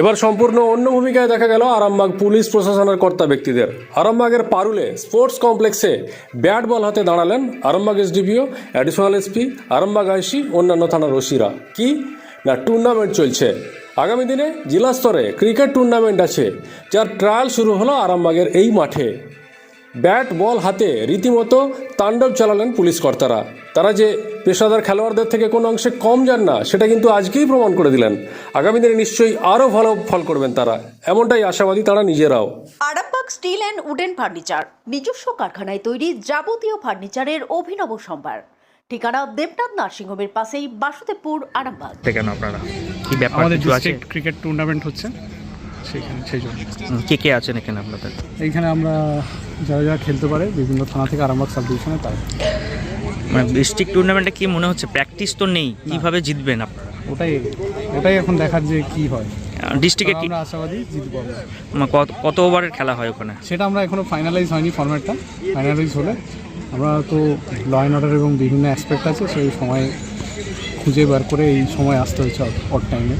এবার সম্পূর্ণ অন্য ভূমিকায় দেখা গেল আরামবাগ পুলিশ প্রশাসনের কর্তা ব্যক্তিদের। আরামবাগের পারুলে স্পোর্টস কমপ্লেক্সে ব্যাট বল হাতে দাঁড়ালেন Arambag SDPO, additional SP, Arambag IC, অন্যান্য থানার ওসিরা। কি? না টুর্নামেন্ট চলছে। আগামী দিনে জেলা স্তরে ক্রিকেট টুর্নামেন্ট আছে। যার ট্রায়াল শুরু হলো আরামবাগের এই মাঠে। ব্যাট বল হাতে রীতিমতো তাণ্ডব চালালেন পুলিশ কর্তারা। তারা যে পেশাদার খেলোয়াড়দের থেকে কোনো অংশে কম যান না সেটা কিন্তু আজকেই প্রমাণ করে দিলেন। আগামী দিনে নিশ্চয়ই আরও ভালো ফল করবেন তারা। এমনটাই আশাবাদী তারা নিজেরাও। Arambag steel and wooden furniture নিজস্ব কারখানায় তৈরি যাবতীয় ফার্নিচারের অভিনব সম্ভার। ঠিকানা দেবনাথ নার্সিংহোমের পাশেই বাসুদেবপুর আরামবাগ। আপনারা। কি ব্যাপার আমাদের ক্রিকেট টুর্নামেন্ট হচ্ছে। সেইখানে সেই জন্য। কে কে আছেন এখানে আপনাদের? এইখানে আমরা যারা যারা খেলতে পারে বিভিন্ন থানা থেকে আরামবাগ সাব ডিভিশনে তাই মানে ডিস্ট্রিক্ট টুর্নামেন্টে কি মনে হচ্ছে? প্র্যাকটিস তো নেই কীভাবে জিতবেন আপনারা? ওটাই ওটাই এখন দেখার যে কি হয়। ডিস্ট্রিক্টে কি? আমরা আশাবাদী জিতবো কত কত ওভারের খেলা হয় ওখানে? সেটা আমরা এখনও ফাইনালাইজ হয়নি ফরম্যাটটা ফাইনালাইজ হলে আমরা তো ল অ্যান্ড অর্ডার এবং বিভিন্ন অ্যাসপেক্ট আছে সেই সময় খুঁজে বার করে এই সময় আসতে হচ্ছে অট টাইমে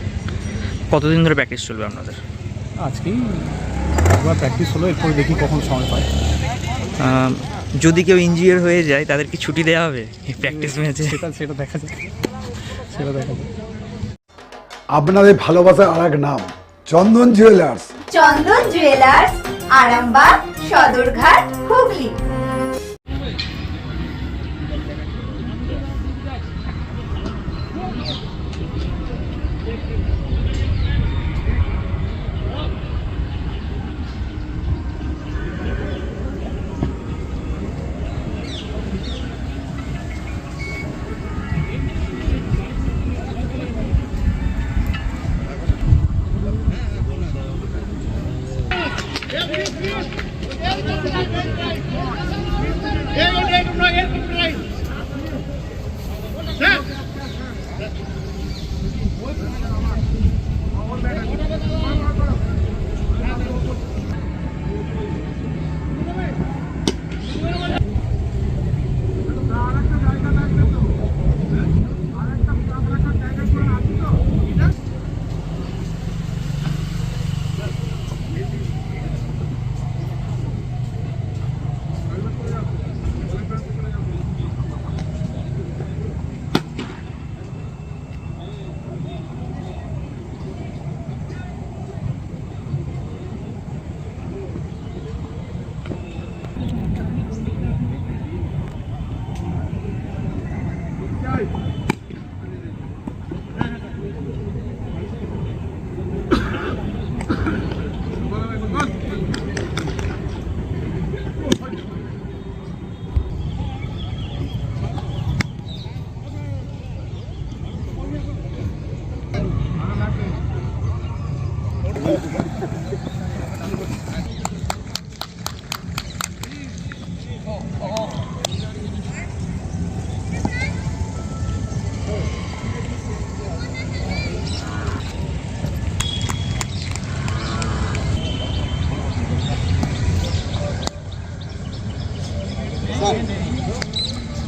কতদিন ধরে প্র্যাকটিস চলবে আপনাদের? আজকেই একবার প্র্যাকটিস হলো এরপর দেখি কখন সময় পায় যদি কেউ ইঞ্জিনিয়ার হয়ে যায় তাদের কি ছুটি দেওয়া হবে? প্র্যাকটিস ম্যাচে সেটা সেটা দেখা যাবে সেটা দেখা যাবে আপনাদের ভালোবাসার আর এক নাম Chandan jewellers Chandan jewellers Arambag Sadarghat Hooghly. Set!